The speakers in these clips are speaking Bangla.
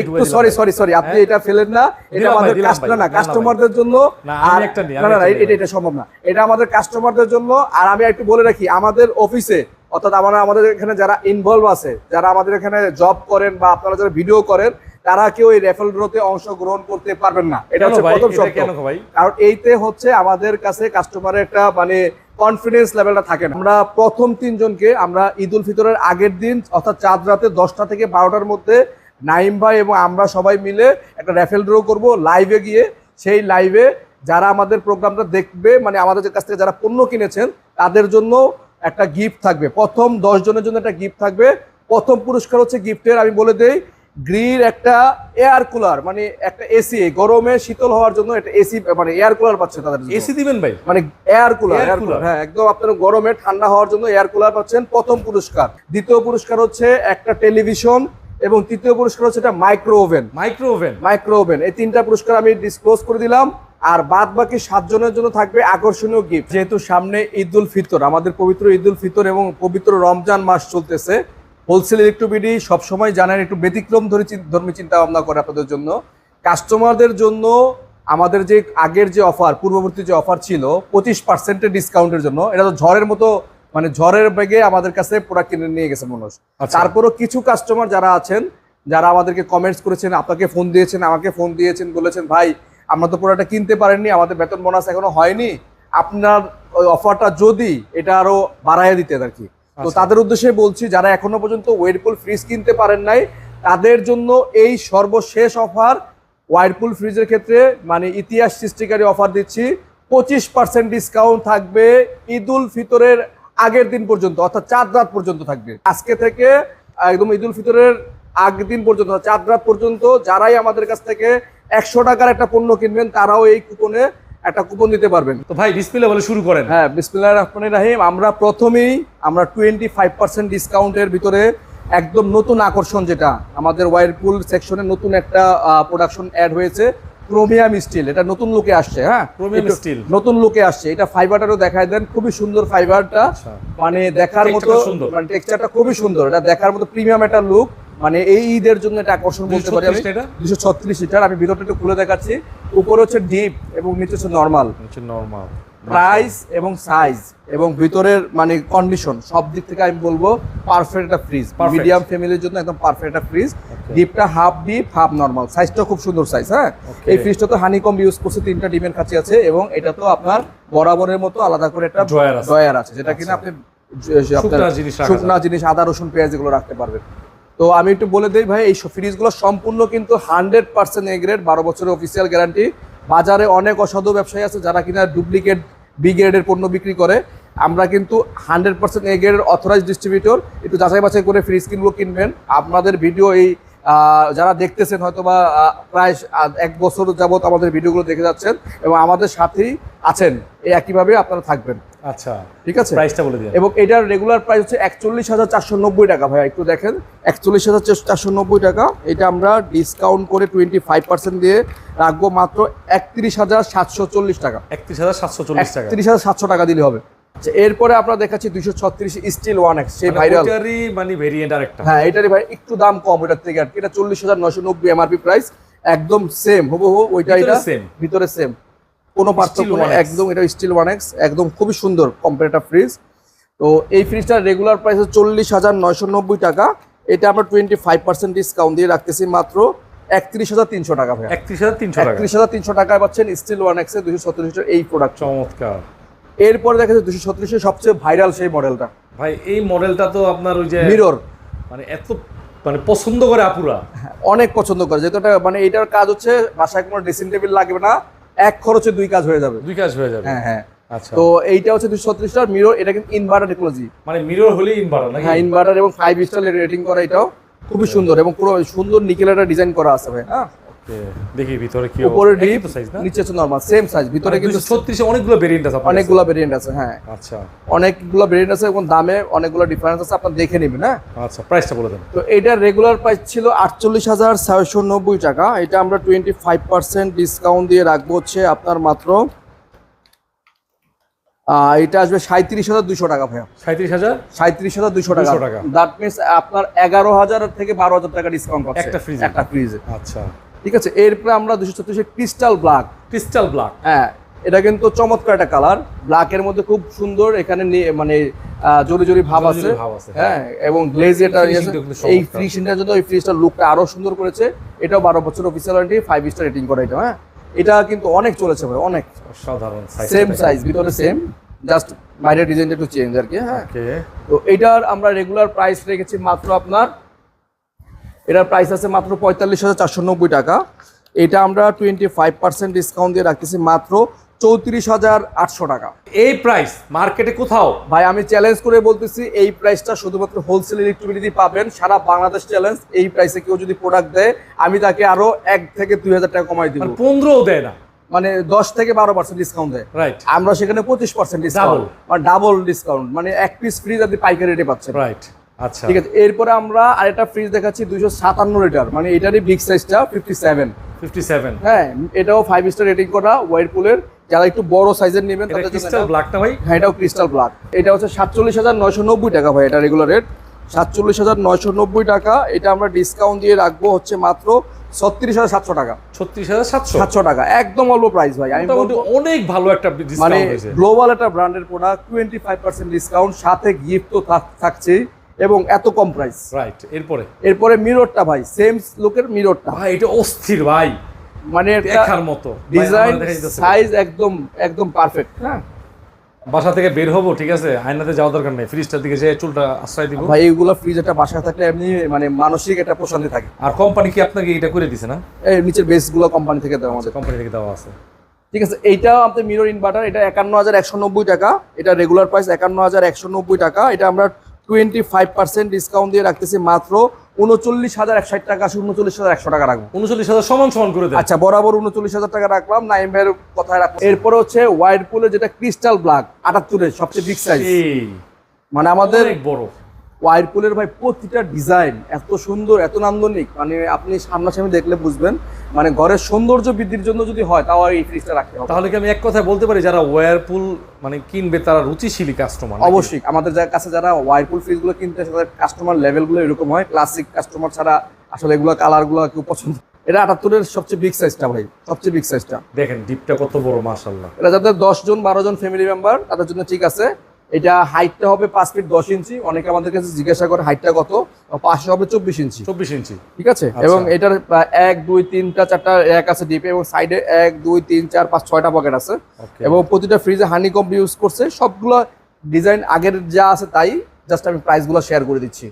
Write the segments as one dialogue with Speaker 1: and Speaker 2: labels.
Speaker 1: একটু সরি সরি সরি আপনি
Speaker 2: হ্যাঁ?
Speaker 1: এটা ফেলেন না। এটা আমাদের কাস্টমার না কাস্টমারদের জন্য
Speaker 2: আমি
Speaker 1: আর
Speaker 2: একটা
Speaker 1: না না এটা এটা সম্ভব না। এটা আমাদের কাস্টমারদের জন্য আর আমি একটু বলে রাখি আমাদের অফিসে অর্থাৎ আমরা আমাদের এখানে যারা ইনভলভ আছে যারা আমাদের এখানে জব করেন বা আপনারা যারা ভিডিও করেন তারা কেউ এই রেফেল ড্রোতে অংশগ্রহণ করতে পারবেন না। এটা হচ্ছে প্রথম শর্ত। কারণ এইতে হচ্ছে আমাদের কাছে কাস্টমারের একটা মানে কনফিডেন্স লেভেলটা থাকে না। আমরা প্রথম তিনজনকে আমরা ঈদ উল ফিতরের আগের দিন অর্থাৎ চাঁদ রাতে দশটা থেকে বারোটার মধ্যে নাইম ভাই এবং আমরা সবাই মিলে একটা র্যাফেল ড্র করব লাইভে গিয়ে। সেই লাইভে যারা আমাদের প্রোগ্রামটা দেখবে মানে আমাদের কাছ থেকে যারা পণ্য কিনেছেন তাদের জন্য একটা গিফট থাকবে। প্রথম জনের জন্য একটা গিফট থাকবে। প্রথম পুরস্কার হচ্ছে গিফটের আমি বলে দেই গ্রির একটা এয়ার কুলার মানে একটা এসি গরমে শীতল হওয়ার জন্য একটা এসি মানে এয়ার কুলার পাচ্ছে তাদের
Speaker 2: এসি দিবেন ভাই?
Speaker 1: মানে এয়ার কুলার এয়ার কুলার হ্যাঁ একদম আপনার গরমে ঠান্ডা হওয়ার জন্য এয়ার কুলার পাচ্ছেন। প্রথম পুরস্কার। দ্বিতীয় পুরস্কার হচ্ছে একটা টেলিভিশন এবং তৃতীয় পুরস্কার হচ্ছে এটা micro oven
Speaker 2: micro oven
Speaker 1: micro oven এই তিনটা পুরস্কার আমি ডিসক্লোজ করে দিলাম। আর বাদ বাকি সাতজনের জন্য থাকবে আকর্ষণীয় গিফট যেহেতু সামনে ঈদ উল ফিতর আমাদের পবিত্র ঈদ উল ফিতর এবং পবিত্র রমজান মাস চলতেছে। হোলসেল ইলেকট্রোবিডি সবসময় জানেন একটু ব্যতিক্রম ধরে ধর্মী চিন্তা ভাবনা করে আপনাদের জন্য। কাস্টমারদের জন্য আমাদের যে আগের যে অফার পূর্ববর্তী যে অফার ছিল পঁচিশ পার্সেন্টের ডিসকাউন্টের জন্য এটা তো ঝড়ের মতো মানে ঝড়ের বেগে আমাদের কাছে প্রোডাক্ট কিনে নিয়ে গেছে মানুষ
Speaker 2: আচ্ছা।
Speaker 1: তারপরও কিছু কাস্টমার যারা আছেন যারা আমাদেরকে কমেন্টস করেছেন আপনাকে ফোন দিয়েছেন আমাকে ফোন দিয়েছেন বলেছেন ভাই আমরা তো পুরোটা কিনতে পারেননি আমাদের বেতন বোনাস এখনও হয়নি আপনার ওই অফারটা যদি এটা আরও বাড়ায় দিতেন আর কি তো
Speaker 2: আচ্ছা।
Speaker 1: তাদের উদ্দেশ্যে বলছি যারা এখনও পর্যন্ত ওয়েরপুল ফ্রিজ কিনতে পারেন নাই তাদের জন্য এই সর্বশেষ অফার ওয়ারপুল ফ্রিজের ক্ষেত্রে মানে ইতিহাস সৃষ্টিকারী অফার দিচ্ছি পঁচিশ পার্সেন্ট ডিসকাউন্ট থাকবে ঈদ উল ফিতরের আগের দিন পর্যন্ত অর্থাৎ চাঁদ রাত পর্যন্ত থাকবে। আজকে থেকে একদম ঈদ উল ফিতরের আগের দিন পর্যন্ত চাঁদ রাত পর্যন্ত যারাই আমাদের কাছ থেকে একশো টাকার একটা পণ্য কিনবেন তারাও এই কুপনে একটা কুপন দিতে পারবেন।
Speaker 2: তো ভাই ডিসপ্লে বলে শুরু করেন।
Speaker 1: হ্যাঁ বিসমিল্লাহ রহমান রাহিম। আমরা প্রথমেই আমরা টোয়েন্টি ফাইভ পার্সেন্ট ডিসকাউন্টের ভিতরে একদম নতুন আকর্ষণ যেটা আমাদের ওয়ারপুল সেকশনে নতুন একটা প্রোডাকশন অ্যাড হয়েছে। ক্রোমিয়াম স্টিল এটা নতুন লুকে আসছে হ্যাঁ? ক্রোমিয়াম
Speaker 2: স্টিল
Speaker 1: নতুন লুকে আসছে এটা ফাইবারটারও দেখায় দেন খুবই সুন্দর ফাইবারটা
Speaker 2: আচ্ছা।
Speaker 1: মানে দেখার মতো
Speaker 2: সুন্দর।
Speaker 1: মানে টেক্সচারটা খুবই সুন্দর এটা দেখার মতো প্রিমিয়াম একটা লুক মানে এই ঈদের জন্য এটা আকর্ষণ বলতে পারি আমি।
Speaker 2: 236
Speaker 1: দুশো ছত্রিশ লিটার আমি ভিতরটা একটু খুলে দেখাচ্ছি। উপরে হচ্ছে ডিপ এবং নিচে হচ্ছে নর্মাল
Speaker 2: নিচে নরমাল
Speaker 1: প্রাইস এবং সাইজ এবং ভিতরের মানে কন্ডিশন সব দিক থেকে আমি বলব পারফেক্ট একটা ফ্রিজ মিডিয়াম ফ্যামিলির জন্য একদম পারফেক্ট একটা ফ্রিজ. ডিপটা হাফ ডিপ হাফ নর্মাল সাইজটা খুব সুন্দর সাইজ হ্যাঁ? এই ফ্রিজটা তো হানি কম ইউজ করছে তিনটা ডিমের কাছে আছে এবং এটা তো আপনার বরাবরের মতো আলাদা করে একটা। ড্রয়ার আছে। যেটা কিনা
Speaker 2: আচ্ছা।
Speaker 1: আপনি
Speaker 2: শুকনা জিনিস
Speaker 1: আদা রসুন পেঁয়াজ এগুলো রাখতে পারবেন। তো আমি একটু বলে দিই ভাই এই ফ্রিজগুলো সম্পূর্ণ কিন্তু হান্ড্রেড পার্সেন্ট এগ্রেড বারো বছরের অফিসিয়াল গ্যারান্টি বাজারে অনেক অসাধু ব্যবসায়ী আছে যারা কিনা ডুপ্লিকেট বি গ্রেডের পণ্য বিক্রি করে। আমরা কিন্তু হান্ড্রেড পার্সেন্ট এ গ্রেডের অথরাইজ ডিস্ট্রিবিউটর একটু যাচাই বাছাই করে ফ্রিজ কিনগুলো কিনবেন। আপনাদের ভিডিও এই যারা দেখতেছেন হয়তো বা প্রায় এক বছর যাবত আমাদের ভিডিওগুলো দেখে যাচ্ছেন এবং আমাদের সাথেই আছেন এই একইভাবে আপনারা থাকবেন।
Speaker 2: আচ্ছা।
Speaker 1: ঠিক আছে?
Speaker 2: প্রাইসটা বলে দিন
Speaker 1: এবং এটার রেগুলার প্রাইস হচ্ছে একচল্লিশ হাজার চারশো নব্বই টাকা ভাই একটু দেখেন। একচল্লিশ হাজার চারশো নব্বই টাকা। এটা আমরা ডিসকাউন্ট করে টোয়েন্টি ফাইভ পার্সেন্ট দিয়ে রাখব মাত্র একত্রিশ হাজার সাতশো চল্লিশ টাকা।
Speaker 2: একত্রিশ হাজার সাতশো চল্লিশ টাকা।
Speaker 1: একত্রিশ হাজার সাতশো টাকা দিলে হবে। আচ্ছা, এরপরে আপনারা দেখাচ্ছি দুইশো ছত্রিশ স্টিল ওয়ান এক্স সেই ভাইরাল
Speaker 2: মানে ভেরিয়েন্ট আরেকটা।
Speaker 1: হ্যাঁ এটারই ভাই একটু দাম কম ওইটার থেকে আর এটা চল্লিশ হাজার নশো নব্বই এমআরপি প্রাইস একদম সেম হুবহু ওইটা এটা
Speaker 2: same?
Speaker 1: ভিতরে সেম কোনো পার্থক্য
Speaker 2: 1X
Speaker 1: একদম এটা স্টিল ওয়ান এক্স একদম খুবই সুন্দর কম্পারেটার ফ্রিজ তো এই ফ্রিজটার রেগুলার প্রাইস চল্লিশ হাজার নয়শো নব্বই টাকা। এটা আমরা টোয়েন্টি ফাইভ পার্সেন্ট ডিসকাউন্ট দিয়ে রাখতেছি মাত্র। একত্রিশ হাজার তিনশো টাকা ভাই
Speaker 2: একত্রিশ হাজার তিনশো
Speaker 1: একত্রিশ হাজার তিনশো টাকায় পাচ্ছেন স্টিল ওয়ান এক্সের দুশো সত্তর এই প্রোডাক্ট
Speaker 2: চমৎকার।
Speaker 1: এরপরে দেখা যাচ্ছে দুশো সত্তরিশের সবচেয়ে ভাইরাল সেই মডেলটা
Speaker 2: ভাই এই মডেলটা তো আপনার ওই যে
Speaker 1: মিরর
Speaker 2: মানে এত মানে পছন্দ করে আপুরা।
Speaker 1: অনেক পছন্দ করে। যেহেতু মানে এটার কাজ হচ্ছে বাসায় কোনো ড্রেসিং টেবিল লাগবে না এক খরচে দুই কাজ হয়ে যাবে।
Speaker 2: দুই কাজ হয়ে যাবে।
Speaker 1: হ্যাঁ হ্যাঁ।
Speaker 2: আচ্ছা।
Speaker 1: তো এইটা হচ্ছে দুশো ছত্রিশটার মিরর এটা কিন্তু ইনভার্টার টেকনোলজি
Speaker 2: মানে মিরর হলেই ইনভার্টার
Speaker 1: হ্যাঁ ইনভার্টার এবং ফাইভ স্টার রেটিং করা এটাও। খুবই সুন্দর এবং পুরো সুন্দর নিকেলের ডিজাইন করা আছে ভাই হ্যাঁ?
Speaker 2: দেখি ভিতরে কি
Speaker 1: উপরে ডিপ
Speaker 2: সাইজ না?
Speaker 1: নিচে হচ্ছে নর্মাল সেম সাইজ ভিতরে কিন্তু
Speaker 2: ছত্রিশে অনেকগুলো ভেরিয়েন্ট আছে
Speaker 1: অনেকগুলো ভেরিয়েন্ট আছে হ্যাঁ।
Speaker 2: আচ্ছা।
Speaker 1: অনেকগুলো ভেরিয়েন্ট আছে এবং দামে অনেকগুলো ডিফারেন্স আছে আপনার দেখে নেবেন হ্যাঁ?
Speaker 2: আচ্ছা প্রাইসটা বলে দেন।
Speaker 1: তো এটার রেগুলার প্রাইস ছিল আটচল্লিশ হাজার ছয়শো নব্বই টাকা। এটা আমরা টোয়েন্টি ফাইভ পার্সেন্ট ডিসকাউন্ট দিয়ে রাখব হচ্ছে আপনার মাত্র এটা আসবে সাঁত্রিশ হাজার দুশো টাকা ভাইয়া।
Speaker 2: সাঁত্রিশ হাজার
Speaker 1: সাঁত্রিশ হাজার দুশো টাকা। দ্যাট মিনস আপনার এগারো হাজার থেকে বারো হাজার টাকা ডিসকাউন্ট পাচ্ছে
Speaker 2: একটা এ?
Speaker 1: একটা ফ্রিজে
Speaker 2: আচ্ছা।
Speaker 1: ঠিক আছে এরপরে আমরা দুশো ছত্রিশের ক্রিস্টাল ব্ল্যাক
Speaker 2: ক্রিস্টাল ব্ল্যাক
Speaker 1: হ্যাঁ এটা কিন্তু চমৎকার একটা কালার ব্ল্যাকের মধ্যে খুব সুন্দর এখানে মানে জরি জরি ভাব আছে।
Speaker 2: আছে,
Speaker 1: হ্যাঁ এবং গ্লেজ এটা এই। ফ্রিজটার জন্য এই ফ্রিজটার লুকটা আরও সুন্দর করেছে। এটাও বারো বছর official warranty five star rating করা এটা হ্যাঁ। এটা কিন্তু অনেক চলেছে ভাই অনেক।
Speaker 2: সাধারণ
Speaker 1: সেম সাইজ ভিতরে সেম জাস্ট বাইরের ডিজাইনটা একটু চেঞ্জ আর কি হ্যাঁ। তো এটার আমরা রেগুলার প্রাইস রেখেছি মাত্র আপনার এটার প্রাইস আছে মাত্র পঁয়তাল্লিশ হাজার চারশো নব্বই টাকা। এটা আমরা টোয়েন্টি ফাইভ পার্সেন্ট ডিসকাউন্ট দিয়ে রাখতেছি মাত্র চৌত্রিশ হাজার আটশো টাকা।
Speaker 2: এই প্রাইস মার্কেটে কোথাও?
Speaker 1: ভাই আমি চ্যালেঞ্জ করে বলতেছি এই প্রাইসটা শুধুমাত্র হোলসেল ইলেকট্রিবিলিটি পাবেন। সারা বাংলাদেশ চ্যালেঞ্জ এই প্রাইসে কেউ যদি প্রোডাক্ট দেয় আমি তাকে আরও এক থেকে দুই হাজার টাকা কমাই দিব।
Speaker 2: পনেরোও দেয় না।
Speaker 1: মানে দশ থেকে বারো পার্সেন্ট ডিসকাউন্ট দেয়।
Speaker 2: রাইট
Speaker 1: আমরা সেখানে পঁচিশ পার্সেন্ট ডিসকাউন্ট মানে ডাবল ডিসকাউন্ট মানে এক পিস ফ্রিজ আপনি পাইকারি রেটে পাচ্ছেন।
Speaker 2: রাইট আচ্ছা।
Speaker 1: ঠিক আছে এরপরে আমরা আরেকটা ফ্রিজ দেখাচ্ছি দুইশো সাতান্ন লিটার মানে এটারই বিগ সাইজটা ফিফটি সেভেন
Speaker 2: ফিফটি সেভেন
Speaker 1: হ্যাঁ এটাও ফাইভ স্টার রেটিং করা ওয়াইরপুলের যারা একটু বড় সাইজের নেবেন
Speaker 2: এটা
Speaker 1: তাদের
Speaker 2: ক্রিস্টাল
Speaker 1: এটা-
Speaker 2: ব্ল্যাকটা ভাই?
Speaker 1: হ্যাঁ এটাও ক্রিস্টাল ব্ল্যাক এটা হচ্ছে সাতচল্লিশ হাজার নয়শো নব্বই টাকা ভাই এটা রেগুলার রেট সাতচল্লিশ হাজার নয়শো নব্বই টাকা। এটা আমরা ডিসকাউন্ট দিয়ে রাখব হচ্ছে মাত্র ছত্রিশ হাজার সাতশো টাকা।
Speaker 2: ছত্রিশ হাজার সাতশো?
Speaker 1: সাতশো টাকা। একদম অল্প প্রাইস ভাই আমি
Speaker 2: অনেক ভালো একটা
Speaker 1: মানে গ্লোবাল একটা ব্র্যান্ডের product twenty five percent discount সাথে গিফট তো থাক- থাকছেই এবং এত কম প্রাইস
Speaker 2: রাইট এরপরে?
Speaker 1: এরপরে মিররটা ভাই সেম লুকের মিররটা
Speaker 2: ভাই এটা অস্থির ভাই।
Speaker 1: মানে
Speaker 2: দেখার মতো।
Speaker 1: ডিজাইন। সাইজ একদম একদম পারফেক্ট হ্যাঁ।
Speaker 2: বাসা থেকে বের হব ঠিক আছে? আয়নাতে যাওয়ার দরকার নেই। ফ্রিজটার দিকে যে চুলটা আশ্রয় দিব।
Speaker 1: ভাই এইগুলো ফ্রিজ একটা বাসায় থাকলে এমনি মানে মানসিক একটা প্রশান্তি থাকে।
Speaker 2: আর কোম্পানি কি আপনাকে এটা করে দিছে না?
Speaker 1: এই নিচের বেসগুলো কোম্পানি থেকে দেওয়া আমাদের
Speaker 2: কোম্পানি থেকে দেওয়া আছে।
Speaker 1: ঠিক আছে এইটা আপনার মিরর ইনভার্টার এটা একান্ন হাজার একশো নব্বই টাকা। এটা রেগুলার প্রাইস একান্ন হাজার একশো নব্বই টাকা। এটা আমরা টোয়েন্টি ফাইভ পার্সেন্ট ডিসকাউন্ট দিয়ে রাখতেছি মাত্র উনচল্লিশ হাজার একশো টাকা উনচল্লিশ হাজার একশো টাকা রাখব।
Speaker 2: উনচল্লিশ হাজার সমান সমান করে
Speaker 1: আচ্ছা বরাবর উনচল্লিশ হাজার টাকা রাখলাম। নাইম ভাইয়ের কথায় রাখলাম। এরপরে হচ্ছে ওয়াইরপুলের যেটা ক্রিস্টাল ব্ল্যাক আটাত্তরের সবচেয়ে বিগ সাইজ মানে আমাদের
Speaker 2: বড়।
Speaker 1: ওয়াইরপুলের ভাই প্রতিটা ডিজাইন এত সুন্দর এত নান্দনিক। মানে আপনি সামনাসামনি দেখলে বুঝবেন মানে ঘরের সৌন্দর্য বৃদ্ধির জন্য যদি হয় তাও এই ফ্রিজটা রাখতে হবে।
Speaker 2: তাহলে কি আমি এক কথায় বলতে পারি যারা ওয়ারপুল মানে কিনবে তারা রুচিশীলী কাস্টমার
Speaker 1: অবশ্যই। আমাদের কাছে যারা ওয়াইরপুল ফ্রিজগুলো কিনতে আসে তাদের কাস্টমার লেভেলগুলো এরকম হয়। ক্লাসিক কাস্টমার ছাড়া আসলে এগুলো কালারগুলো কেউ পছন্দ এটা আটাত্তরের সবচেয়ে বিগ সাইজটা ভাই সবচেয়ে বিগ সাইজটা
Speaker 2: দেখেন ডিপটা কত বড় মাশাল্লাহ
Speaker 1: এটা যাদের দশ জন বারো জন ফ্যামিলি মেম্বার তাদের জন্য ঠিক আছে। এটা হাইটটা হবে পাঁচ ফিট দশ ইঞ্চি। অনেকে আমাদের কাছে জিজ্ঞাসা করে হাইটটা কত? পাশে হবে চব্বিশ ইঞ্চি।
Speaker 2: চব্বিশ ইঞ্চি।
Speaker 1: ঠিক আছে?
Speaker 2: আচ্ছা।
Speaker 1: এবং এটার এক দুই তিনটা চারটা এক আছে ডিপে এবং সাইডে এক দুই তিন চার পাঁচ ছয়টা পকেট আছে। এবং প্রতিটা ফ্রিজে হানি কম্প ইউজ করছে। সবগুলো ডিজাইন আগের যা আছে তাই জাস্ট আমি প্রাইসগুলো শেয়ার করে দিচ্ছি।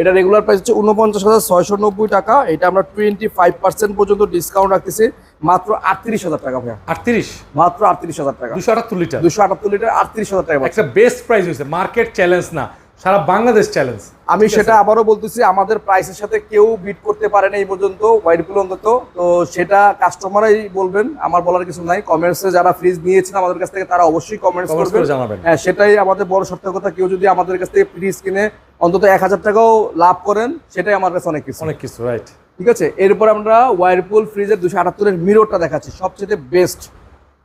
Speaker 1: এটা রেগুলার প্রাইস হচ্ছে উনপঞ্চাশ হাজার ছয়শো নব্বই টাকা। এটা আমরা টোয়েন্টি ফাইভ পার্সেন্ট পর্যন্ত ডিসকাউন্ট রাখতেছি। মাত্র আটত্রিশ হাজার টাকা ভাইয়া।
Speaker 2: আটত্রিশ?
Speaker 1: মাত্র আটত্রিশ হাজার টাকা।
Speaker 2: দুশো আটাত্তর লিটার?
Speaker 1: দুশো আটাত্তর লিটার আটত্রিশ হাজার টাকা
Speaker 2: একটা বেস্ট প্রাইস হয়েছে মার্কেট চ্যালেঞ্জ না সারা বাংলাদেশ চ্যালেঞ্জ
Speaker 1: আমি সেটা আবারও বলতেছি আমাদের প্রাইসের সাথে কেউ বিট করতে পারে না এই পর্যন্ত ওয়াইডপুল অন্তত। তো সেটা কাস্টমারই বলবেন আমার বলার কিছু নাই। কমেন্টসে যারা ফ্রিজ নিয়েছেন আমাদের কাছ থেকে তারা অবশ্যই কমেন্টস করবেন।
Speaker 2: করে জানাবেন।
Speaker 1: হ্যাঁ সেটাই আমাদের বড় সত্য কথা কেউ যদি আমাদের কাছ থেকে ফ্রিজ কিনে অন্তত এক হাজার টাকাও লাভ করেন সেটাই আমার কাছে অনেক কিছু।
Speaker 2: অনেক কিছু রাইট
Speaker 1: ঠিক আছে? এরপর আমরা ওয়ারপুল ফ্রিজের দুশো আটাত্তরের মিররটা দেখাচ্ছি সবচেয়ে বেস্ট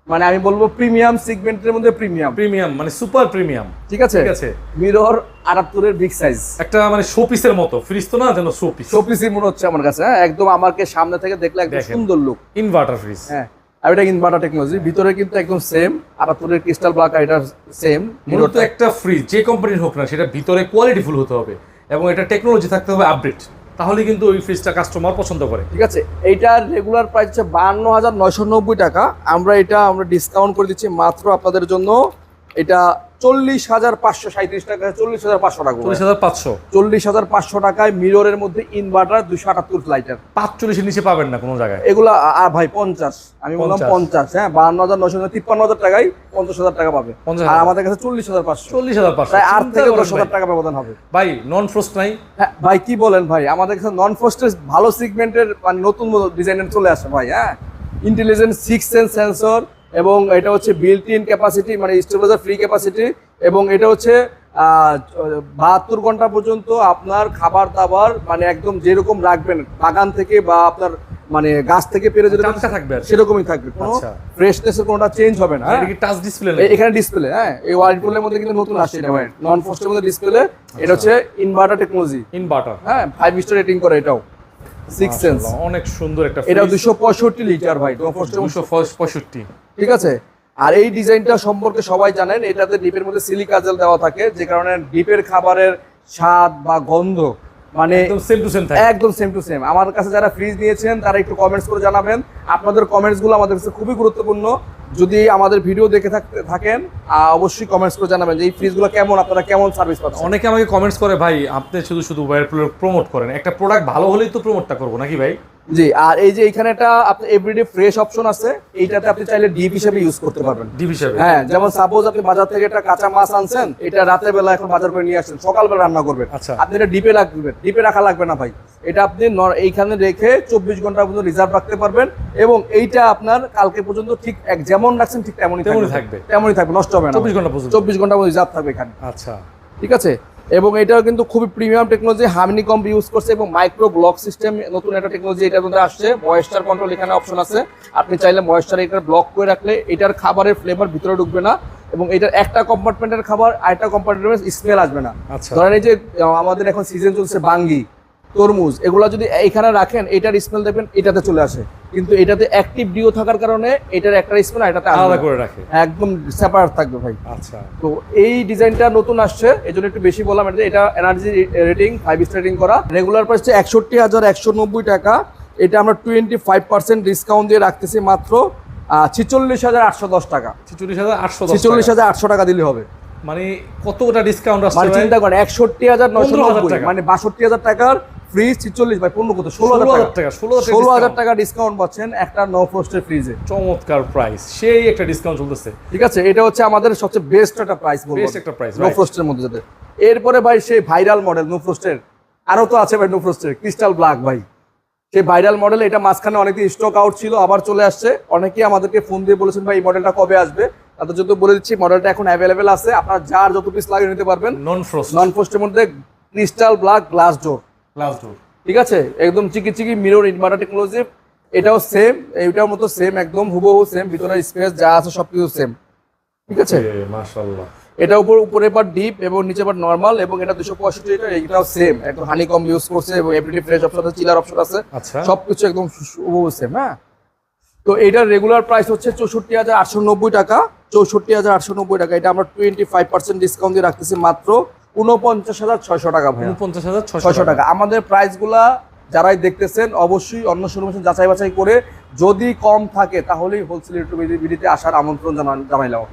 Speaker 1: মানে আমি বলব প্রিমিয়াম সিগমেন্টের মধ্যে প্রিমিয়াম
Speaker 2: প্রিমিয়াম মানে সুপার প্রিমিয়াম
Speaker 1: ঠিক আছে?
Speaker 2: ঠিক আছে।
Speaker 1: মিরর আটাত্তরের বিগ সাইজ
Speaker 2: একটা মানে শোপিসের মতো। ফ্রিজ তো না যেন শোপিস
Speaker 1: শোপিসই মনে হচ্ছে আমার কাছে হ্যাঁ? একদম আমাকে সামনে থেকে দেখলে একদম সুন্দর লুক
Speaker 2: ইনভার্টার ফ্রিজ
Speaker 1: হ্যাঁ। আর এটা ইনভার্টার টেকনোলজি ভিতরে কিন্তু একদম সেম আটাত্তরের ক্রিস্টাল ব্ল্যাক আর এটা সেম
Speaker 2: মূলত একটা ফ্রিজ যে কোম্পানির হোক না সেটা ভিতরে কোয়ালিটিফুল হতে হবে। এবং এটা টেকনোলজি থাকতে হবে আপডেট তাহলে কিন্তু ওই ফ্রিজটা কাস্টমার পছন্দ করে।
Speaker 1: ঠিক আছে? এইটার রেগুলার প্রাইস হচ্ছে বান্ন হাজার নয়শো নব্বই টাকা। আমরা এটা আমরা ডিসকাউন্ট করে দিচ্ছি মাত্র আপনাদের জন্য এটা চল্লিশ হাজার পাঁচশো সাঁত্রিশ টাকা চল্লিশ হাজার পাঁচশো টাকা
Speaker 2: চল্লিশ হাজার পাঁচশো?
Speaker 1: চল্লিশ হাজার পাঁচশো টাকায় মিররের মধ্যে ইনভার্টার দুশো আটাত্তর লাইটার
Speaker 2: পাঁচচল্লিশের নিচে পাবেন না কোনো জায়গায়?
Speaker 1: এগুলা আ- আ ভাই পঞ্চাশ। আমি বললাম পঞ্চাশ। হ্যাঁ বান্ন হাজার নয়শো তিপ্পান্ন হাজার টাকায় পঞ্চাশ হাজার টাকা পাবে। আর আমাদের কাছে চল্লিশ হাজার পাঁচশো।
Speaker 2: চল্লিশ হাজার পাঁচশো।
Speaker 1: আট থেকে দশ হাজার টাকা ব্যবধান হবে।
Speaker 2: ভাই নন ফ্রস্ট নাই?
Speaker 1: হ্যাঁ ভাই কি বলেন ভাই? আমাদের কাছে নন ফোস্টের ভালো সিগমেন্টের মানে নতুন ডিজাইনের চলে আসে ভাই হ্যাঁ? ইন্টেলিজেন্ট সিক্স সেন্স সেন্সর এবং এটা হচ্ছে বিল্ট ইন ক্যাপাসিটি মানে স্টেবিলাইজার ফ্রি ক্যাপাসিটি এবং এটা হচ্ছে বাহাত্তর ঘণ্টা পর্যন্ত আপনার খাবার দাবার মানে একদম যেরকম রাখবেন বাগান থেকে বা আপনার মানে গাছ থেকে পেরে যেটা
Speaker 2: থাকবে
Speaker 1: সেরকমই থাকবে। কোনো
Speaker 2: আচ্ছা।
Speaker 1: ফ্রেশনেসের কোনোটা চেঞ্জ হবে না হ্যাঁ?
Speaker 2: টাচ ডিসপ্লে
Speaker 1: এখানে ডিসপ্লে হ্যাঁ? এই ওয়ার্ল্ডপুলের মধ্যে কিন্তু নতুন আসছে এটা নন ফোস্টের মধ্যে ডিসপ্লে এটা হচ্ছে ইনভার্টার টেকনোলজি
Speaker 2: ইনভার্টার
Speaker 1: হ্যাঁ ফাইভ স্টার রেটিং করে এটাও। সিক্স সেন্স
Speaker 2: অনেক সুন্দর একটা
Speaker 1: এটা দুশো পঁয়ষট্টি লিটার ভাই
Speaker 2: দুশো পঁয়ষট্টি
Speaker 1: ঠিক আছে? আর এই ডিজাইনটা সম্পর্কে সবাই জানেন এটাতে ডিপের মধ্যে সিলিকাজেল দেওয়া থাকে যে কারণে ডিপের খাবারের স্বাদ বা গন্ধ মানে
Speaker 2: একদম সেম টু সেম থাকে।
Speaker 1: একদম সেম টু সেম আমার কাছে যারা ফ্রিজ নিয়েছেন তারা একটু কমেন্টস করে জানাবেন। আপনাদের কমেন্টসগুলো আমাদের কাছে খুবই গুরুত্বপূর্ণ। যদি আমাদের ভিডিও দেখে থাক- থাকেন অবশ্যই কমেন্টস করে জানাবেন যে এই ফ্রিজগুলো কেমন আপনারা কেমন সার্ভিস পাচ্ছেন।
Speaker 2: অনেকে আমাকে কমেন্টস করে ভাই আপনি শুধু শুধু প্রমোট করেন। একটা প্রোডাক্ট ভালো হলেই তো প্রমোটটা করব নাকি ভাই?
Speaker 1: জি আর এই যে এখানে একটা আপনি এভরিডে ফ্রেশ অপশন আছে এইটাতে আপনি চাইলে ডিপ হিসেবে ইউজ করতে পারবেন।
Speaker 2: ডিপ হিসাবে?
Speaker 1: হ্যাঁ যেমন সাপোজ আপনি বাজার থেকে একটা কাঁচা মাছ আনছেন এটা রাতের বেলা এখন বাজার করে নিয়ে আসছেন সকালবেলা রান্না করবেন।
Speaker 2: আচ্ছা।
Speaker 1: আপনি এটা ডিপে রাখবেন ডিপে রাখা লাগবে না ভাই। এটা আপনি এইখানে রেখে চব্বিশ ঘণ্টা পর্যন্ত রিজার্ভ রাখতে পারবেন এবং এইটা আপনার কালকে পর্যন্ত ঠিক এক যেমন রাখছেন ঠিক তেমনই
Speaker 2: তেমনই
Speaker 1: থাকবে।
Speaker 2: থাকবে।
Speaker 1: তেমনই থাকবে নষ্ট হবে না
Speaker 2: চব্বিশ ঘণ্টা পর্যন্ত।
Speaker 1: চব্বিশ ঘণ্টা পর্যন্ত রিজার্ভ থাকবে এখানে।
Speaker 2: আচ্ছা।
Speaker 1: ঠিক আছে? এবং এটাও কিন্তু খুবই প্রিমিয়াম টেকনোলজি হামিনি কম্প ইউজ করছে এবং মাইক্রো ব্লক সিস্টেম নতুন একটা টেকনোলজি এটার মধ্যে আসছে। ময়েস্টার কন্ট্রোল এখানে অপশন আছে। আপনি চাইলে ময়েস্টার এটা ব্লক করে রাখলে এটার খাবারের ফ্লেভার ভিতরে ঢুকবে না এবং এটার একটা কম্পার্টমেন্টের খাবার আরেকটা কম্পার্টমেন্টের স্মেল আসবে না।
Speaker 2: আচ্ছা।
Speaker 1: ধরেন এই যে আমাদের এখন সিজন চলছে বাঙ্গি তরমুজ এগুলো যদি এইখানে রাখেন এটার স্মেল দেখবেন এটাতে চলে আসে। কিন্তু এটাতে অ্যাক্টিভ ডিও থাকার কারণে এটার একটা স্মেল এটাতে
Speaker 2: আলাদা করে রাখে।
Speaker 1: একদম সেপারেট থাকবে ভাই।
Speaker 2: আচ্ছা।
Speaker 1: তো এই ডিজাইনটা নতুন আসছে এই জন্য একটু বেশি বললাম এটা- এটা energy rating five star rating করা। রেগুলার প্রাইস হচ্ছে একষট্টি হাজার একশো নব্বই টাকা। এটা আমরা টোয়েন্টি ফাইভ পার্সেন্ট ডিসকাউন্ট দিয়ে রাখতেছি মাত্র ছিচল্লিশ হাজার আটশো দশ টাকা।
Speaker 2: ছিচল্লিশ হাজার আটশো
Speaker 1: ছিচল্লিশ হাজার আটশো টাকা দিলে হবে।
Speaker 2: মানে কতটা ডিসকাউন্ট আসছে
Speaker 1: মানে চিন্তা করেন একষট্টি হাজার নশো
Speaker 2: 15,000 টাকা।
Speaker 1: মানে বাষট্টি হাজার টাকার ফ্রিজ ছিচল্লিশ বাই পনেরো কত? ষোলো হাজার টাকা।
Speaker 2: 16,000
Speaker 1: ষোলো হাজার টাকা ডিসকাউন্ট পাচ্ছেন একটা নো ফ্রোস্টের ফ্রিজে
Speaker 2: চমৎকার প্রাইস সেই একটা ডিসকাউন্ট চলতেছে।
Speaker 1: ঠিক আছে এটা হচ্ছে আমাদের সবচেয়ে বেস্ট একটা প্রাইস
Speaker 2: একটা price,
Speaker 1: নো. ফ্রোস্টের মধ্যে যেতে এরপরে ভাই সেই ভাইরাল মডেল নো ফ্রোস্টের আরও তো আছে ভাই নো ফ্রোস্টের ক্রিস্টাল ব্ল্যাক ভাই। সেই ভাইরাল মডেল এটা মাঝখানে অনেকদিন স্টক আউট ছিল আবার চলে আসছে। অনেকেই আমাদেরকে ফোন দিয়ে বলেছেন ভাই এই মডেলটা কবে আসবে? তাদের জন্য বলে দিচ্ছি মডেলটা এখন অ্যাভেলেবেল আছে। আপনার যার যত পিস লাগে নিতে পারবেন
Speaker 2: নন ফ্রোস্ট
Speaker 1: নন ফ্রোস্টের মধ্যে crystal black glass door
Speaker 2: glass door
Speaker 1: ঠিক আছে? একদম চিকি চিকি মিরর ইনভার্টার টেকনোলজি এটাও সেম এইটার মতো সেম একদম হুবহু সেম ভিতরে স্পেস যা আছে সবকিছু সেম ঠিক আছে?
Speaker 2: মাশাআল্লাহ।
Speaker 1: এটা উপর উপরে পার ডিপ এবং নিচে পার নর্মাল এবং এটা দুশো পঁয়ষট্টি লিটার এটাও সেম একদম হানি কম ইউজ করছে এবং এভরিডে ফ্রেশ অপশন আছে চিলার অপশন আছে।
Speaker 2: আচ্ছা।
Speaker 1: সবকিছু একদম হুবহু সেম হ্যাঁ? তো এটার রেগুলার প্রাইস হচ্ছে চৌষট্টি হাজার আটশো নব্বই টাকা চৌষট্টি হাজার আটশো নব্বই টাকা। এটা আমরা টোয়েন্টি ফাইভ পার্সেন্ট ডিসকাউন্ট দিয়ে রাখতেছি মাত্র। উনপঞ্চাশ হাজার ছয়শো টাকা ভাই
Speaker 2: উনপঞ্চাশ হাজার
Speaker 1: ছয়শো টাকা। আমাদের প্রাইসগুলা যারাই দেখতেছেন অবশ্যই অন্য শোরুমে যাচাই বাছাই করে যদি কম থাকে তাহলেই হোলসেল বিডিতে আসার আমন্ত্রণ জানাইলাম